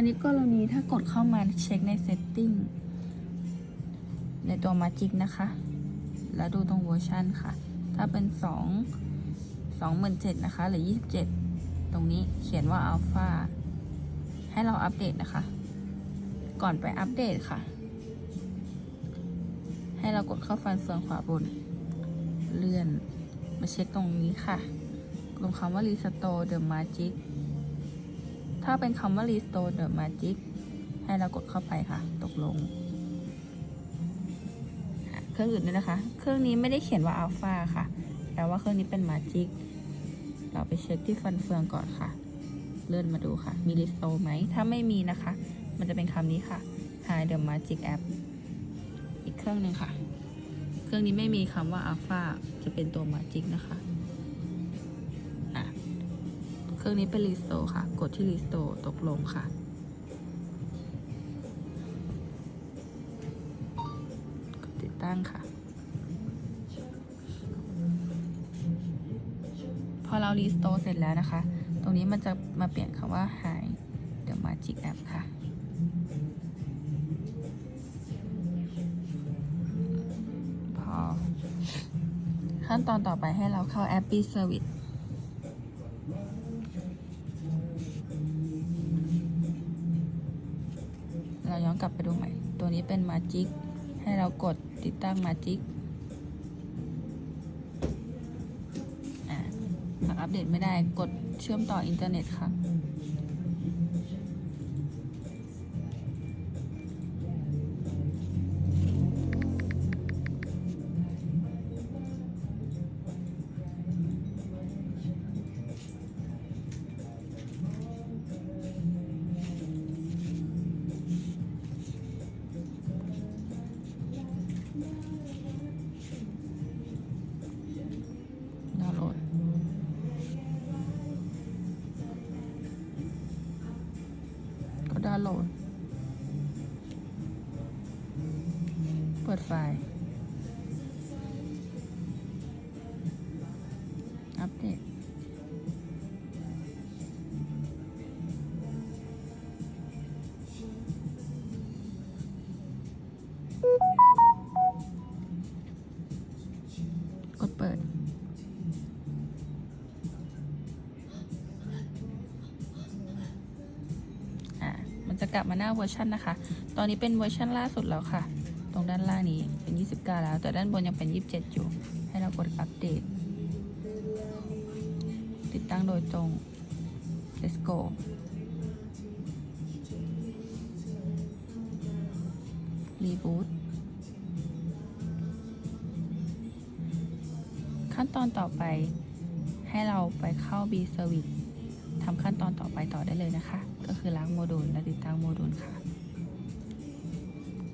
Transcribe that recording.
อันนี้กรณีถ้ากดเข้ามาเช็คใน setting ในตัว Magic นะคะ แล้วดูตรงเวอร์ชันค่ะ ถ้าเป็น 2 27,000นะคะ หรือ 27 ตรงนี้เขียนว่า Alpha ให้เราอัปเดตนะคะ ก่อนไปอัปเดตค่ะ ให้เรากดเข้าฟันส่วนขวาบน เลื่อนมาเช็คตรงนี้ค่ะ ตรงคำว่า Restore the Magic ถ้าเป็นคำว่า Restore the Magic ให้เรากดเข้าไปค่ะ ตกลง เครื่องอื่นด้วยนะคะ เครื่องนี้ไม่ได้เขียนว่า Alpha ค่ะ แต่ว่าเครื่องนี้เป็น Magic เราไปเช็คที่ฟันเฟืองก่อนค่ะ เลื่อนมาดูค่ะ มี Restore ไหม ถ้าไม่มีนะคะ มันจะเป็นคำนี้ค่ะ Hide the Magic App อีกเครื่องหนึ่งค่ะ เครื่องนี้ไม่มีคำว่า Alpha จะเป็นตัว Magic นะคะ เครื่องนี้เป็น Restore ค่ะ กดที่ Restore ตกลงค่ะ กดติดตั้งค่ะ พอเรา Restore เสร็จแล้วนะคะ ตรงนี้มันจะมาเปลี่ยนคำว่า Hide the Magic App ค่ะพอขั้นตอนต่อไปให้เราเข้าแอป Be Service เราย้อนกลับไปดูใหม่ ตัวนี้เป็นมาจิก ให้เรากดติดตั้งมาจิกอะหากอัปเดตไม่ได้กดเชื่อมต่ออินเทอร์เน็ตค่ะ โหลด เปิดไฟล์อัปเดต จะกลับมาหน้าเวอร์ชันนะคะ ตอนนี้เป็นเวอร์ชันล่าสุดแล้วค่ะ ตรงด้านล่างนี้เป็น 29 แล้ว แต่ด้านบนยังเป็น 27 อยู่ ให้เรากดอัปเดต ติดตั้งโดยตรง let's go รีบูตขั้นตอนต่อไปให้เราไปเข้า B Service ขั้นตอนต่อไปต่อได้เลยนะคะ ก็คือล้างโมดูลและติดตั้งโมดูลค่ะ